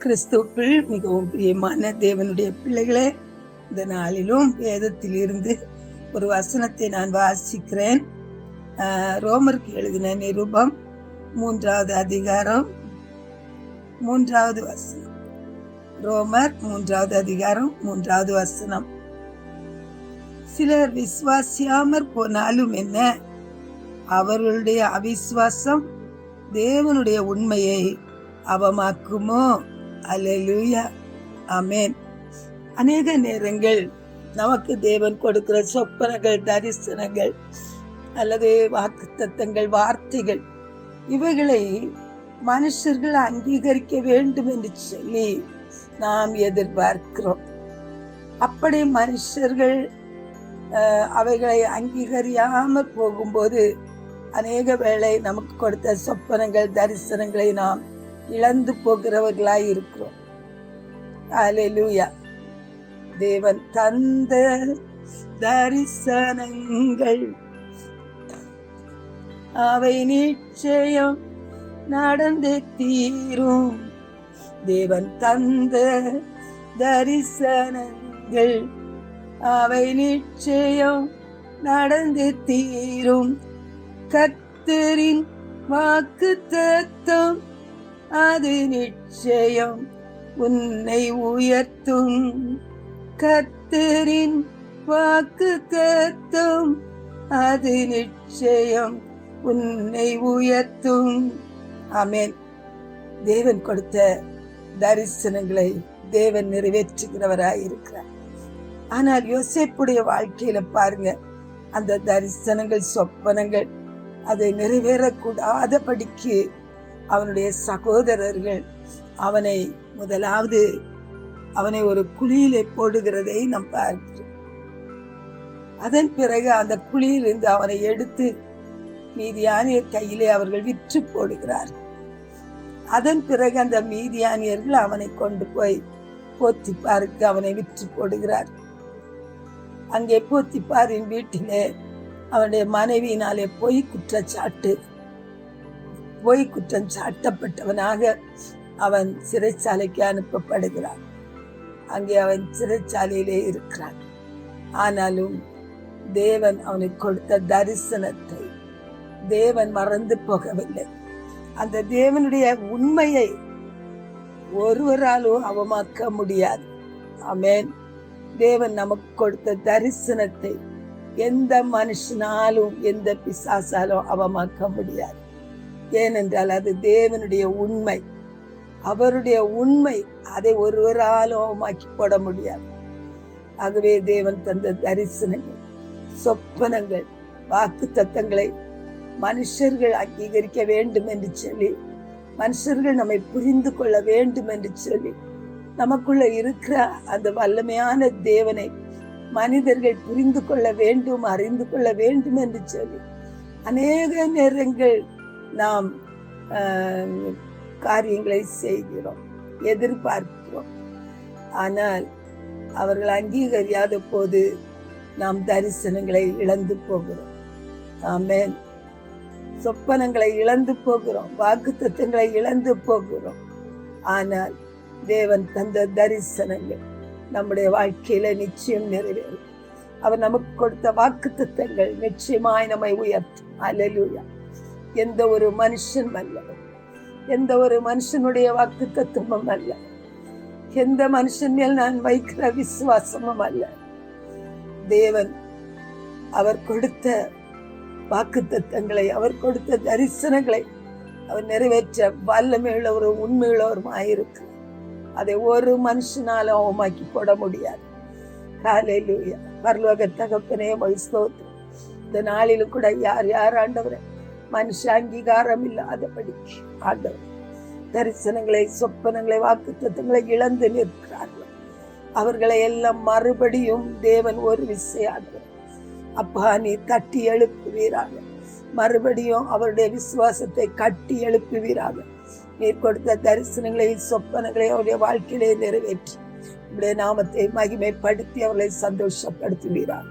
கிறிஸ்துக்குள் மிகவும் பிரியமான தேவனுடைய பிள்ளைகளே இந்த நாளிலும் வேதத்தில் இருந்து ஒரு வசனத்தை நான் வாசிக்கிறேன். ரோமருக்கு எழுதின நிருபம் மூன்றாவது அதிகாரம் மூன்றாவது வசனம். ரோமர் மூன்றாவது அதிகாரம் மூன்றாவது வசனம். சிலர் விசுவாசியாமற் போனாலும் என்ன? அவர்களுடைய அவிசுவாசம் தேவனுடைய உண்மையை அவமாக்குமோ? அல்லேலூயா அமேன் அநேக நேரங்கள் நமக்கு தேவன் கொடுக்கிற சொப்பனங்கள் தரிசனங்கள் அல்லது வாக்குத்தத்தங்கள் வார்த்தைகள் இவைகளை மனுஷர்கள் அங்கீகரிக்க வேண்டும் என்று சொல்லி நாம் எதிர்பார்க்கிறோம். அப்படி மனுஷர்கள் அவைகளை அங்கீகரியாமல் போகும்போது அநேக வேளை நமக்கு கொடுத்த சொப்பனங்கள் தரிசனங்களை நாம் இழந்து போகிறவர்களாய் இருக்கிறோம். அல்லேலூயா தேவன் தந்த தரிசனங்கள் அவை நிச்சயம் நடந்தே தீரும். தேவன் தந்த தரிசனங்கள் அவை நிச்சயம் நடந்து தீரும். கத்தரின் வாக்கு தத்தம் அது நிச்சயம் உன்னை உயர்த்தும். கத்தரின் வாக்கு கத்தும். அது நிச்சயம் உன்னை உயர்த்தும். ஆமேன். தேவன் கொடுத்த தரிசனங்களை தேவன் நிறைவேற்றுகிறவராய் இருக்கிறார் ஆனால் யோசிப்புடைய வாழ்க்கையில பாருங்க அந்த தரிசனங்கள் சொப்பனங்கள் அதை நிறைவேறக்கூடாதபடிக்கு அவனுடைய சகோதரர்கள் அவனை முதலாவது அவனை ஒரு குழியிலே போடுகிறதை நாம் பார்க்கிறோம். அதன் பிறகு அந்த குழியிலிருந்து அவனை எடுத்து மீதியானியர் கையிலே அவர்கள் விற்று போடுகிறார். அதன் பிறகு அந்த மீதியானியர்கள் அவனை கொண்டு போய் போத்திப்பாருக்கு அவனை விற்று போடுகிறார். அங்கே போத்திப்பாரின் வீட்டிலே அவனுடைய மனைவியினாலே பொய் குற்றச்சாட்டு பொய் குற்றம் சாட்டப்பட்டவனாக அவன் சிறைச்சாலைக்கு அனுப்பப்படுகிறான். அங்கே அவன் சிறைச்சாலையிலே இருக்கிறான். ஆனாலும் தேவன் அவனுக்கு கொடுத்த தரிசனத்தை தேவன் மறந்து போகவில்லை. அந்த தேவனுடைய உண்மையை ஒருவராலும் அவமாக்க முடியாது. அமேன் தேவன் நமக்கு கொடுத்த தரிசனத்தை எந்த மனுஷனாலும் எந்த பிசாசாலும் அவமாக்க முடியாது. ஏனென்றால் அது தேவனுடைய உண்மை. அவருடைய உண்மை அதை ஒருவராலும் அவமாக்கி போட முடியாது. ஆகவே தேவன் தந்த தரிசனங்கள் சொப்பனங்கள் வாக்கு தத்தங்களை மனுஷர்கள் அங்கீகரிக்க வேண்டும் என்று சொல்லி மனுஷர்கள் நம்மை புரிந்து கொள்ள வேண்டும் என்று சொல்லி நமக்குள்ள இருக்கிற அந்த வல்லமையான தேவனை மனிதர்கள் புரிந்து கொள்ள வேண்டும் அறிந்து கொள்ள வேண்டும் என்று சொல்லி அநேக நேரங்கள் நாம் காரியங்களை செய்கிறோம் எதிர்பார்க்கிறோம். ஆனால் அவர்கள் அங்கீகரியாத போது நாம் தரிசனங்களை இழந்து போகிறோம். ஆமேன். சொப்பனங்களை இழந்து போகிறோம் வாக்கு தத்துவங்களை இழந்து போகிறோம். ஆனால் தேவன் தந்த தரிசனங்கள் நம்முடைய வாழ்க்கையில நிச்சயம் நிறைவேறும். அவர் நமக்கு கொடுத்த வாக்கு தத்துவங்கள் நிச்சயமாய் நம்மை உயர்த்தும். அலலுயா எந்த ஒரு மனுஷன் அல்ல. எந்த ஒரு மனுஷனுடைய வாக்கு தத்துவம் அல்ல. எந்த மனுஷன் மேல் நான் வைக்கிற விசுவாசமும் அல்ல. தேவன் அவர் கொடுத்த வாக்கு தத்தங்களை அவர் கொடுத்த தரிசனங்களை அவர் நிறைவேற்ற வல்லமையுள்ளவரும் உண்மையுள்ளவருமாயிருக்கு அதை ஒரு மனுஷனாலும் அவமாக்கி போட முடியாது. காலையில் பரலோக தகப்பனே வைஸ்தோத்திரம் இந்த நாளிலும் கூட யார் யார் ஆண்டவரை? മനുഷ്യ அங்கீகாரம் இல்லாதபடி ஆண்டவர் தரிசனங்களை சொப்பனங்களை வாக்கு தத்துவங்களை இழந்து நிற்கிறார்கள். அவர்களை எல்லாம் மறுபடியும் தேவன் ஒரு விசையாடுவார் அப்பா நீ தட்டி எழுப்புவீராக. மறுபடியும் அவருடைய விசுவாசத்தை கட்டி எழுப்புவீராக. நீர் கொடுத்த தரிசனங்களை சொப்பனங்களை அவருடைய வாழ்க்கையிலே நிறைவேற்றி உடைய நாமத்தை மகிமைப்படுத்தி அவர்களை சந்தோஷப்படுத்துவீராக.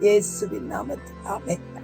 இயேசுவின் நாமத்தில். ஆமென்.